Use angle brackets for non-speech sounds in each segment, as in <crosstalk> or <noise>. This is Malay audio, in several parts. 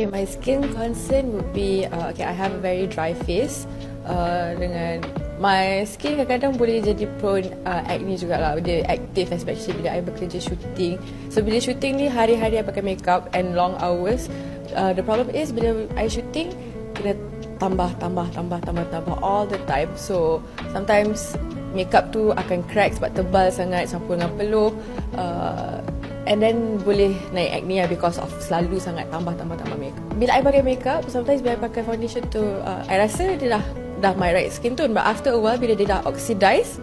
Okay, my skin concern would be uh, okay. I have a very dry face. Uh, dengan my skin kadang-kadang boleh jadi prone uh, acne jugalah. Dia active especially bila I bekerja shooting. So bila shooting ni hari-hari I pakai makeup and long hours. Uh, the problem is bila I shooting kena tambah tambah tambah tambah tambah all the time. So sometimes makeup tu akan crack sebab tebal sangat campur dengan peluh. Uh, And then boleh naik acne lah because of selalu sangat tambah tambah tambah makeup. Bila I pakai makeup, sometimes bila I pakai foundation tu, uh, I rasa dia dah dah my right skin tone. But after a while, bila dia dah oxidize,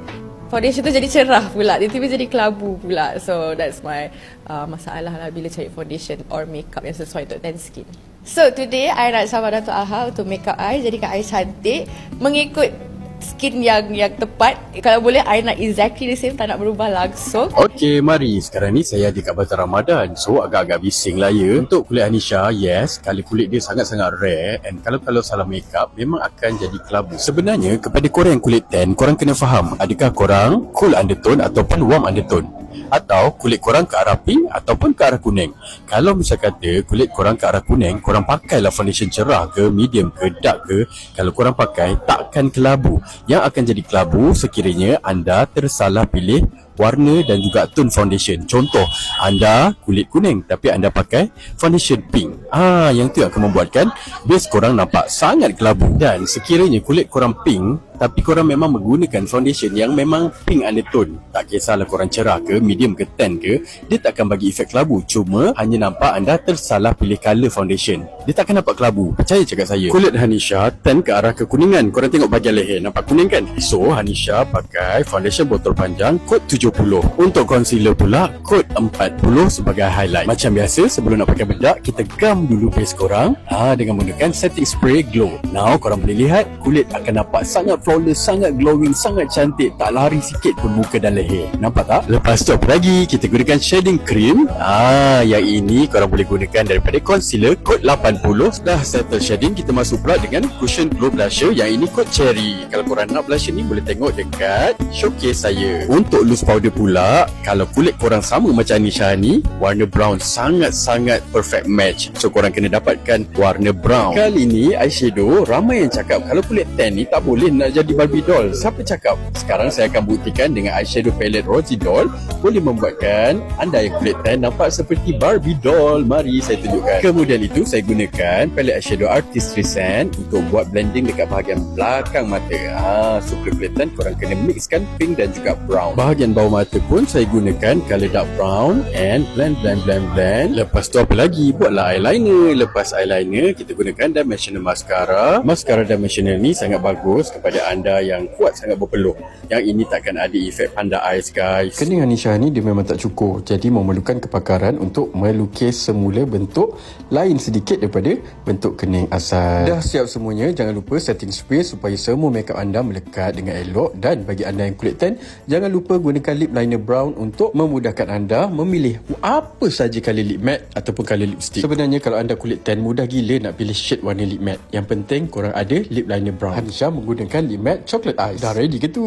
foundation tu jadi cerah pula. Dia tiba jadi kelabu pula. So that's my uh, masalah lah bila cari foundation or makeup yang sesuai untuk tan skin. So today, I nak sama Dato' Alha untuk makeup I. Jadikan I cantik mengikut skin yang yang tepat. Kalau boleh, I nak exactly the same. Tak nak berubah langsung. Okey, mari. Sekarang ni saya di Kabupaten Ramadan. So, agak-agak bising lah ya. Untuk kulit Anisha, yes. Kali kulit dia sangat-sangat rare. And kalau-kalau salah makeup, memang akan jadi kelabu. Sebenarnya, kepada korang yang kulit tan, korang kena faham. Adakah korang cool undertone ataupun warm undertone? Atau kulit korang ke arah pink ataupun ke arah kuning. Kalau misal kata kulit korang ke arah kuning, korang pakailah foundation cerah ke, medium ke, dark ke. Kalau korang pakai, takkan kelabu. Yang akan jadi kelabu sekiranya anda tersalah pilih warna dan juga tone foundation. Contoh, anda kulit kuning tapi anda pakai foundation pink. Ah, yang tu akan membuatkan base korang nampak sangat kelabu. Dan sekiranya kulit korang pink tapi korang memang menggunakan foundation yang memang pink undertone. Tak kisahlah korang cerah ke, medium ke, tan ke, dia takkan bagi efek kelabu. Cuma hanya nampak anda tersalah pilih color foundation. Dia takkan nampak kelabu. Percaya cakap saya. Kulit Hanisha tan ke arah kekuningan. Korang tengok bahagian leher. Nampak kuning kan? So, Hanisha pakai foundation botol panjang kod 70. Untuk concealer pula, kod 40 sebagai highlight. Macam biasa, sebelum nak pakai bedak, kita gam dulu base korang ha, dengan menggunakan setting spray glow. Now, korang boleh lihat, kulit akan nampak sangat flawless, sangat glowing, sangat cantik. Tak lari sikit pun muka dan leher. Nampak tak? Lepas tu apa lagi? Kita gunakan shading cream. Ah, yang ini korang boleh gunakan daripada concealer kod 80. Dah settle shading, kita masuk pula dengan cushion glow blusher. Yang ini kod cherry. Kalau korang nak blusher ni, boleh tengok dekat showcase saya. Untuk loose powder pula, kalau kulit korang sama macam Anisha ni, warna brown sangat-sangat perfect match. So korang kena dapatkan warna brown. Kali ni eyeshadow, ramai yang cakap kalau kulit tan ni tak boleh nak jadi Barbie doll. Siapa cakap? Sekarang saya akan buktikan dengan eyeshadow palette Rosy Doll boleh membuatkan anda yang kulit tan nampak seperti Barbie doll. Mari saya tunjukkan. Kemudian itu saya gunakan palette eyeshadow Artist Recent untuk buat blending dekat bahagian belakang mata. Ha, so kulit tan korang kena mixkan pink dan juga brown. Bahagian bawah mata pun saya gunakan color dark brown and blend blend blend blend. Lepas tu apa lagi? Buatlah eyeliner. Lepas eyeliner kita gunakan dimensional mascara. Mascara dimensional ni sangat bagus kepada anda yang kuat sangat berpeluh. Yang ini takkan ada efek panda eyes guys. Kening Anisha ni dia memang tak cukup. Jadi memerlukan kepakaran untuk melukis semula bentuk lain sedikit daripada bentuk kening asal. Dah siap semuanya, jangan lupa setting spray supaya semua makeup anda melekat dengan elok dan bagi anda yang kulit tan, jangan lupa gunakan lip liner brown untuk memudahkan anda memilih apa saja color lip matte ataupun color lipstick. Sebenarnya kalau anda kulit tan mudah gila nak pilih shade warna lip matte. Yang penting korang ada lip liner brown. Hanisha menggunakan lip matte chocolate ice. Dah ready ke tu?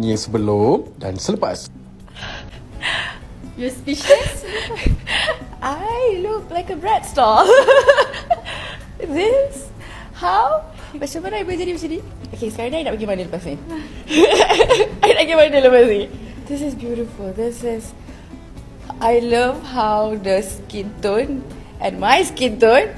Ni yang sebelum dan selepas. You're speechless? <laughs> I look like a bread stall. <laughs> This? How? Macam mana I boleh jadi macam ni? Okay, sekarang ni I nak pergi mana lepas ni? <laughs> I nak pergi mana lepas ni? This is beautiful. This is... I love how the skin tone and my skin tone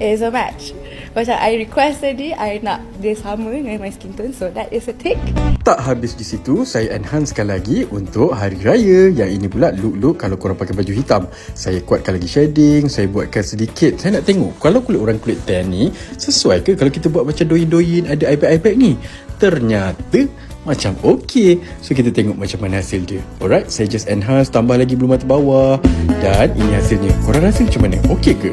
is a match. Macam I request tadi, I nak dia sama dengan my skin tone. So that is a tick. Tak habis di situ, saya enhancekan lagi untuk hari raya. Yang ini pula look-look kalau korang pakai baju hitam. Saya kuatkan lagi shading, saya buatkan sedikit. Saya nak tengok kalau kulit orang kulit tan ni sesuai ke kalau kita buat macam doin-doin ada iPad-iPad ni. Ternyata macam okey. So kita tengok macam mana hasil dia. Alright, saya just enhance tambah lagi bulu mata bawah dan ini hasilnya. Korang rasa macam mana? Okey ke?